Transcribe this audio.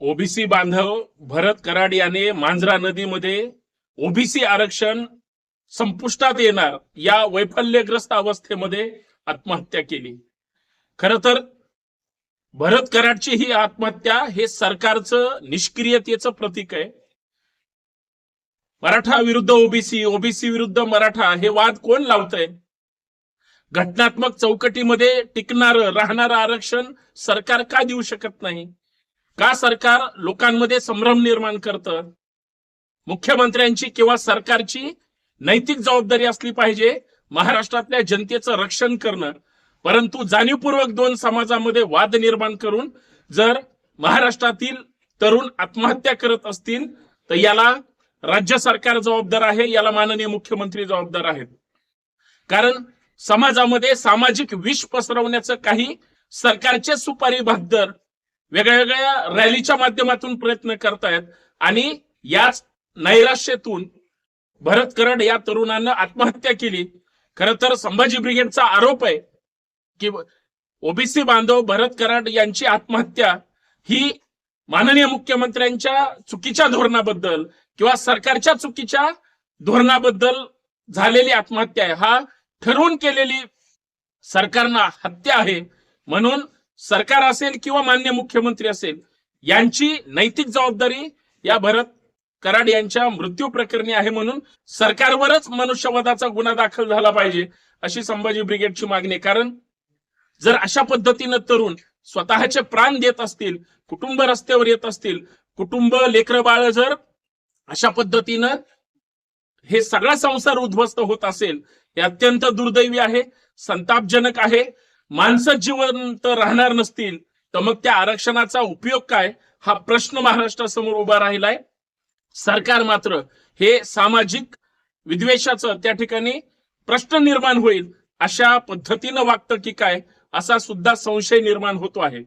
OBC बांधव भरत कराड याने मांजरा नदीमध्ये ओबीसी आरक्षण संपुष्टात येणार या वैफल्यग्रस्त अवस्थेमध्ये आत्महत्या केली. खर तर भरत कराडची ही आत्महत्या हे सरकारचं निष्क्रियतेचं प्रतीक आहे. मराठा विरुद्ध ओबीसी ओबीसी विरुद्ध मराठा हे वाद कोण लावतंय? घटनात्मक चौकटीमध्ये टिकणारं राहणारं आरक्षण सरकार का देऊ शकत नाही? का सरकार लोकांमध्ये संभ्रम निर्माण करतं? मुख्यमंत्र्यांची किंवा सरकारची नैतिक जबाबदारी असली पाहिजे महाराष्ट्रातल्या जनतेचं रक्षण करणं परंतु जाणीवपूर्वक दोन समाजामध्ये वाद निर्माण करून जर महाराष्ट्रातील तरुण आत्महत्या करत असतील तर याला राज्य सरकार जबाबदार आहे याला माननीय मुख्यमंत्री जबाबदार आहेत. कारण समाजामध्ये सामाजिक विष पसरवण्याचं काही सरकारचे सुपारी भागदर वेगळ्या वेगळ्या रॅलीच्या माध्यमातून प्रयत्न करतायत. आणि याच नैराश्यातून भरत करड या तरुणानं आत्महत्या केली. खर तर संभाजी ब्रिगेडचा आरोप आहे की ओबीसी बांधव भरत कराड यांची आत्महत्या ही माननीय मुख्यमंत्र्यांच्या चुकीच्या धोरणाबद्दल किंवा सरकारच्या चुकीच्या धोरणाबद्दल झालेली आत्महत्या आहे. हा ठरवून केलेली सरकारनं हत्या आहे. म्हणून सरकार असेल किंवा मान्य मुख्यमंत्री असेल यांची नैतिक जबाबदारी या भरत कराड यांच्या मृत्यू प्रकरणी आहे म्हणून सरकारवरच मनुष्यवधाचा गुन्हा दाखल झाला पाहिजे अशी संभाजी ब्रिगेडची मागणी कारण जर अशा पद्धतीनं तरुण स्वतःचे प्राण देत असतील कुटुंब रस्त्यावर येत असतील कुटुंब लेकर बाळ जर अशा पद्धतीनं हे सगळा संसार उद्ध्वस्त होत असेल हे अत्यंत दुर्दैवी आहे संतापजनक आहे माणसं जिवंत राहणार नसतील तर मग त्या आरक्षणाचा उपयोग काय? हा प्रश्न महाराष्ट्रासमोर उभा राहिलाय. सरकार मात्र हे सामाजिक विद्वेषाचं त्या ठिकाणी प्रश्न निर्माण होईल अशा पद्धतीनं वागतं की काय असा सुद्धा संशय निर्माण होतो आहे.